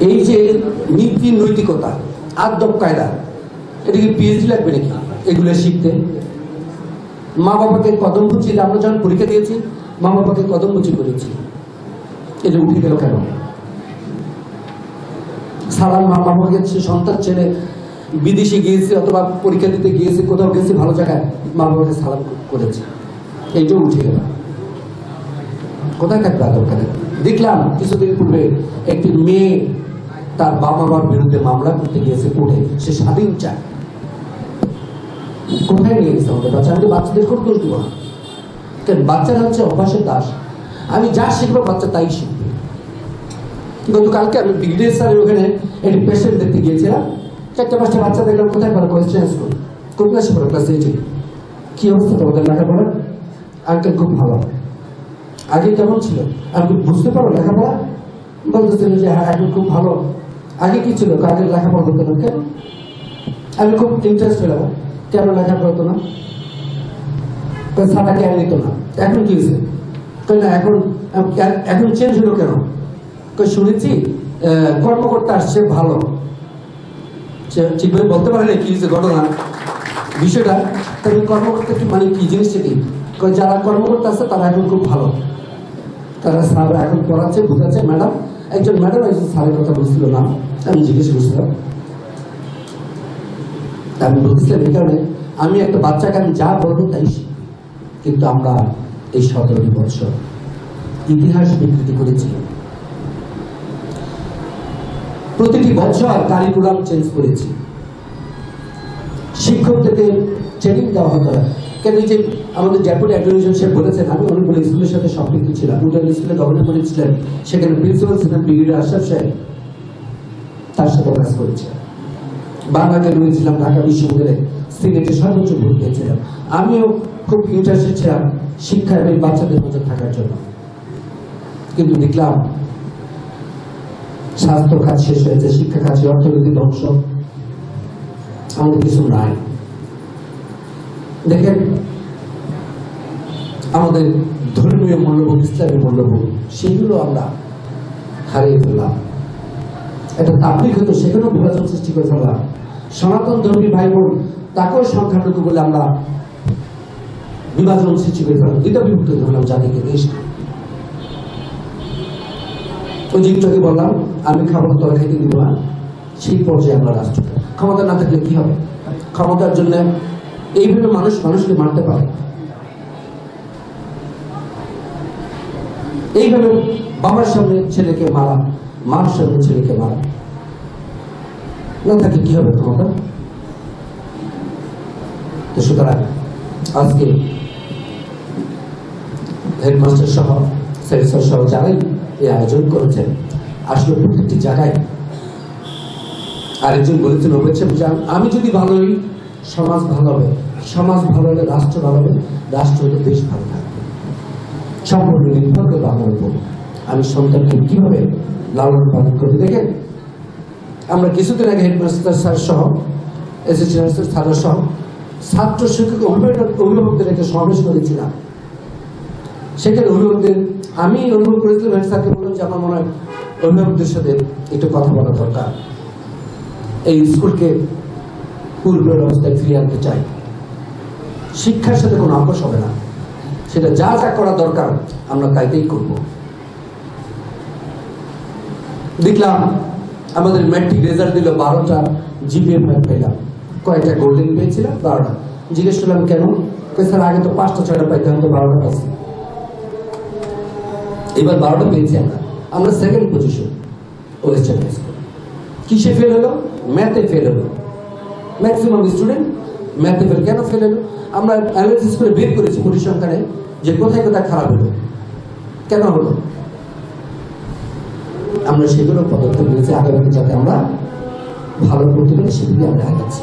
এই যে নীতি নৈতিকতা আদব কায়দা এটা কি পিএইচডি লাগবে নাকি? এগুলো শিখতে। মা বাবাকে কদম বুঝি আমরা যখন পরীক্ষা দিয়েছি মা বাবাকে কদম বুঝি করেছি। এটা উঠে গেল কেন? সালাম মা বাবা সে সন্তান ছেলে বিদেশে গিয়েছে অথবা পরীক্ষা দিতে গিয়েছে, কোথাও গেছে, ভালো জায়গায় মা বাবাকে সালাম করেছে। এইটাও উঠে গেল। কোথায় থাকবে আদর দেখলাম কিছুদিন পূর্বে একটি মেয়ে তার বাবা মার বিরুদ্ধে মামলা করতে গিয়েছে কোর্টে। সে স্বাধীন চায়। কোথায় নিয়ে গেছে আমাদের বাচ্চা আমি বাচ্চাদের খুব দোষ দেবো না? কারণ বাচ্চারা হচ্ছে অভ্যাসের দাস। আমি যা শিখব বাচ্চা তাই শিখবে। গতকালকে আমি বিগ্রেড স্যারের ওখানে একটি পেশেন্ট দেখতে গিয়েছিলাম। চারটা পাঁচটা বাচ্চা দেখলাম, কোথায় পড়া? Question school. কোন ক্লাসে পড়া ক্লাস এইটে কি অবস্থা তোমাদের লেখাপড়া? আঙ্কেল খুব ভালো। আগে কেমন ছিল? আমি বুঝতে পারো লেখাপড়া? বলতেছিল যে হ্যাঁ এখন খুব ভালো। আগে কি ছিল? কাজের লেখাপড়া হতো না কেন আমি খুব ইন্টারেস্ট পেলাম। কেন লেখাপড়া হতো না? সাদা কেন নিত না? এখন কি হয়েছে? না, এখন এখন চেঞ্জ হলো কেন? শুনেছি কর্মকর্তা আসছে ভালো। ঠিকভাবে বলতে পারে কি হয়েছে ঘটনা। বিষয়টা তবে কর্মকর্তা কি মানে কি জিনিসটা কি? যারা কর্মকর্তা আছে, তারা এখন খুব ভালো। তারা স্যার এখন পড়াচ্ছে, বুঝাচ্ছে, ম্যাডাম, একজন ম্যাডাম একজন স্যারের কথা বুঝছিল না। আমি জিজ্ঞেস করছিলাম। আমি বলছিলাম এই কারণে আমি একটা বাচ্চাকে আমি যা বলব তাই। কিন্তু আমরা এই সতেরোটি বছর ইতিহাস বিকৃতি করেছি। প্রতিটি বছর কারিকুলাম চেঞ্জ করেছি। শিক্ষকদেরকে ট্রেনিং দেওয়া হতো কেন যে আমাদের জয়পুর অ্যাডমিনিস্ট্রেশন সে বলেছেন, আমি অনেকগুলো স্কুলের সাথে সম্পৃক্ত ছিলাম। উডান স্কুলে গভর্নর করেছিলেন সেখানে প্রিন্সিপাল ছিলেন ব্রিগেডিয়ার আশরাফ সাহেব তার সাথে কাজ করেছে। বাংলাকে রয়েছিলাম ঢাকা বিশ্ববিদ্যালয়ে সিলেটে সর্বোচ্চ ভোট পেয়েছিলাম আমিও খুব ইন্টারেস্টেড ছিলাম শিক্ষা এবং বাচ্চাদের মধ্যে থাকার জন্য। কিন্তু দেখলাম, স্বাস্থ্য খাত শেষ হয়েছে, শিক্ষা খাত অর্থনীতি ধ্বংস। আমাদের কিছু নাই। দেখেন, আমাদের ধর্মীয় মূল্যবোধ, ইসলামী মূল্যবোধ, সেগুলো আমরা হারিয়ে ফেললাম। একটা তাবলিক হতো, সেখানেও বিভাজন সৃষ্টি করে ফেললাম সনাতন ধর্মী ভাই বোন তাকেও সংখ্যালঘু বলে আমরা বিভাজন সৃষ্টি করে ফেললাম দ্বিতীয় বিভক্ত ধরলাম জাতিকে দেশকে ওই যে বললাম, আমি খাবার তোরা খাইতে দিব না, সেই পর্যায়ে আমরা রাষ্ট্র ক্ষমতা না থাকলে কি হবে? ক্ষমতার জন্য এইভাবে মানুষ মানুষকে মারতে পারে। এইভাবে বাবার সামনে ছেলেকে মারা সামনে ছেলেকে মারা। না থাকে কি হবে ক্ষমতা? তো সুতরাং আজকে হেডমাস্টার সহ, সেন্সর সহ যারাই এই আয়োজন করেছেন, আসলে প্রত্যেকটি জায়গায় আরেকজন বলেছেন অভিষেক যে আমি যদি ভালো হই, সমাজ ভালো হবে। সমাজ ভালো হলে রাষ্ট্র ভালো হবে, রাষ্ট্র হলে দেশ ভালো থাকবে। সম্পূর্ণ নির্ভর করবে আমার উপর। আমি সন্তানকে কীভাবে লালন পালন করতে। দেখেন, আমরা কিছুদিন আগে হেডমাস্টার স্যার সহ এসএসসি স্যার সহ ছাত্র শিক্ষক অভিভাবক অভিভাবকদের একটা সমাবেশ করেছিলাম। সেখানে অভিভাবকদের আমি অনুভব করেছিলাম হেড স্যারকে বললাম যে আমার মনে হয় অভিভাবকদের সাথে একটু কথা বলা দরকার। এই স্কুলকে পূর্বের অবস্থায় ফিরিয়ে আনতে চাই। শিক্ষার সাথে কোনো আপোষ হবে না। সেটা যা যা করা দরকার, আমরা তাইতেই করব। দেখলাম আমাদের ম্যাট্রিক রেজাল্ট দিল বারোটা, জিপিএ ফাইভ পেলাম কয়েকটা গোল্ডেন পেয়েছিলাম বারোটা। জিজ্ঞেস করলাম, কেন? স্যার, আগে তো পাঁচটা, ছয়টা পাইতে হতো বারোটা পাইছি। এবার বারোটা পেয়েছি আমরা। আমরা second position western high school কিসে ফেল হলো? ম্যাথে ফেল হলো। ম্যাক্সিমাম স্টুডেন্ট ম্যাথে ফেল কেন ফেল হলো? আমরা অ্যানালিসিস করে বের করেছি পরিসংখ্যানে যে কোথায় কোথায় খারাপ হলো। কেন হলো? আমরা সেগুলো পদক্ষেপ নিয়েছি আগামী যাতে আমরা ভালো করতে পারি সেগুলি আমরা আগাচ্ছি।